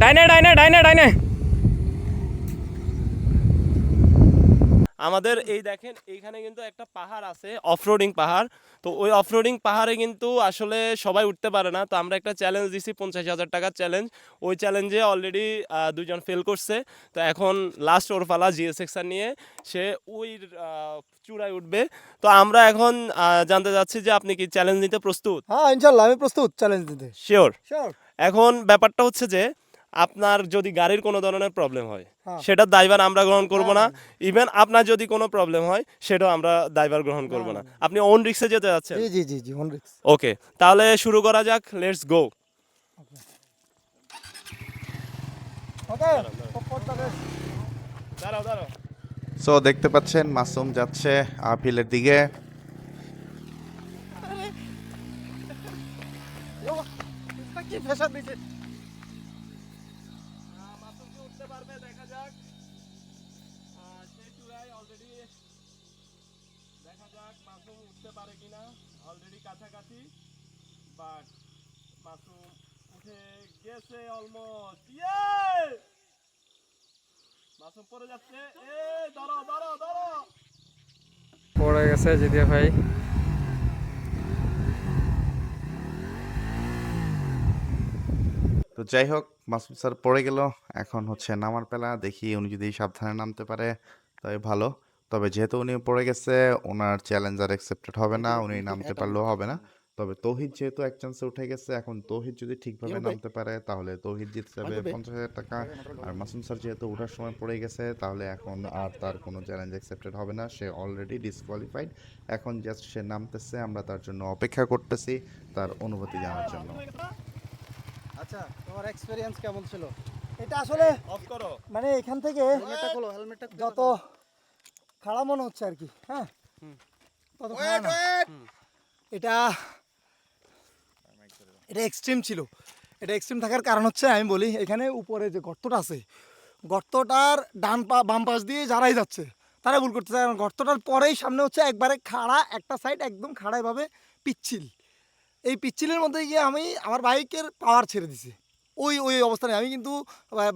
ডাইনে ডাইনে ডাইনে ডাইনে। আমাদের এই দেখেন এইখানে কিন্তু একটা পাহাড় আছে অফরোডিং পাহাড়। তো ওই অফরোডিং পাহাড়ে কিন্তু আসলে সবাই উঠতে পারে না। তো আমরা একটা চ্যালেঞ্জ দিছি পঞ্চাশ হাজার টাকার চ্যালেঞ্জ ওই চ্যালেঞ্জে অলরেডি দুজন ফেল করছে। তো এখন লাস্ট ওর পালা জিএসএক্সার নিয়ে সে ওই চূড়ায় উঠবে। তো আমরা এখন জানতে চাচ্ছি যে আপনি কি চ্যালেঞ্জ নিতে প্রস্তুত? হ্যাঁ ইনশাল্লাহ আমি প্রস্তুত চ্যালেঞ্জ নিতে শিওর শিওর এখন ব্যাপারটা হচ্ছে যে আপনার যদি গাড়ির কোনো ধরনের প্রবলেম হয় হ্যাঁ। সেটার দায়ভার আমরা গ্রহণ করব না। ইভেন আপনার যদি কোনো প্রবলেম হয় সেটাও আমরা দায়ভার গ্রহণ করব না। আপনি অন রিক্সে যেতে যাচ্ছেন? জি জি জি জি অন রিক্স ওকে তাহলে শুরু করা যাক লেটস গো ওকে দাঁড়াও দাঁড়াও। সো দেখতে পাচ্ছেন মাসুম যাচ্ছে আপিলের দিকে। কি দিছে মাসুমকে উঠতে পারবে দেখা যাক আহ, সেই চূড়ায় অলরেডি দেখা যাক মাসুম উঠতে পারে অলরেডি কাছাকাছি বাট মাসুম উঠে গেছে অলমোস্ট ইয়ে মাসুম পড়ে যাচ্ছে, এই ধরো ধরো ধরো। পড়ে গেছে জিদিয়া ভাই। তো যাই হোক মাসুম স্যার পড়ে গেল, এখন হচ্ছে নামার পেলা দেখি উনি যদি সাবধানে নামতে পারে, তাই ভালো। তবে যেহেতু উনি পড়ে গেছে ওনার চ্যালেঞ্জ আর অ্যাকসেপ্টেড হবে না উনি নামতে পারলেও হবে না। তবে তৌহিদ যেহেতু এক চান্সে উঠে গেছে এখন তৌহিদ যদি ঠিকভাবে নামতে পারে তাহলে তৌহিদ জিতে যাবে পঞ্চাশ হাজার টাকা। আর মাসুম স্যার যেহেতু ওঠার সময় পড়ে গেছে তাহলে এখন আর তার কোনো চ্যালেঞ্জ অ্যাকসেপ্টেড হবে না। সে অলরেডি ডিসকোয়ালিফাইড এখন জাস্ট সে নামতেছে আমরা তার জন্য অপেক্ষা করতেছি তার অনুভূতি জানার জন্য। আচ্ছা তোমার এক্সপেরিয়েন্স কেমন ছিল? এটা আসলে মানে এখান থেকে যত খারাপ মনে হচ্ছে আর কি হ্যাঁ? তত এটা এটা এক্সট্রিম ছিল। এটা এক্সট্রিম থাকার কারণ হচ্ছে আমি বলি এখানে উপরে যে গর্তটা আছে গর্তটার ডান পা বাম পাশ দিয়ে যারাই যাচ্ছে তারা ভুল করতেছে। কারণ গর্তটার পরেই সামনে হচ্ছে একবারে খাড়া একটা সাইড একদম খাড়া এভাবে পিচ্ছিল। এই পিচ্ছিলের মধ্যে গিয়ে আমি আমার বাইকের পাওয়ার ছেড়ে দিছি। ওই ওই অবস্থানে আমি কিন্তু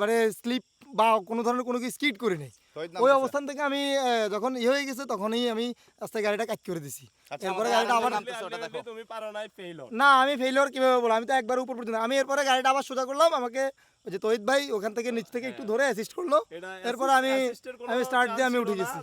মানে স্লিপ বা কোনো ধরনের কোনো কিছু স্কিড করি নাই। ওই অবস্থান থেকে আমি যখন ইয়ে হয়ে গেছে তখনই আমি আস্তে গাড়িটা কাট করে দিছি। এরপরে গাড়িটা আবার তুমি পারো নাই ফেল না আমি ফেলিওর কীভাবে বলব? আমি তো একবার উপর পর্যন্ত আমি এরপরে গাড়িটা আবার সোজা করলাম আমাকে ওই যে তহিত ভাই ওখান থেকে নিচ থেকে একটু ধরে অ্যাসিস্ট করল। এরপরে আমি আমি স্টার্ট দিয়ে আমি উঠে গেছি।